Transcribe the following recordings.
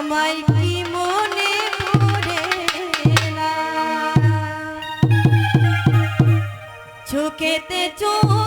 আমায় কি মনে না? চোখ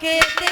Okay.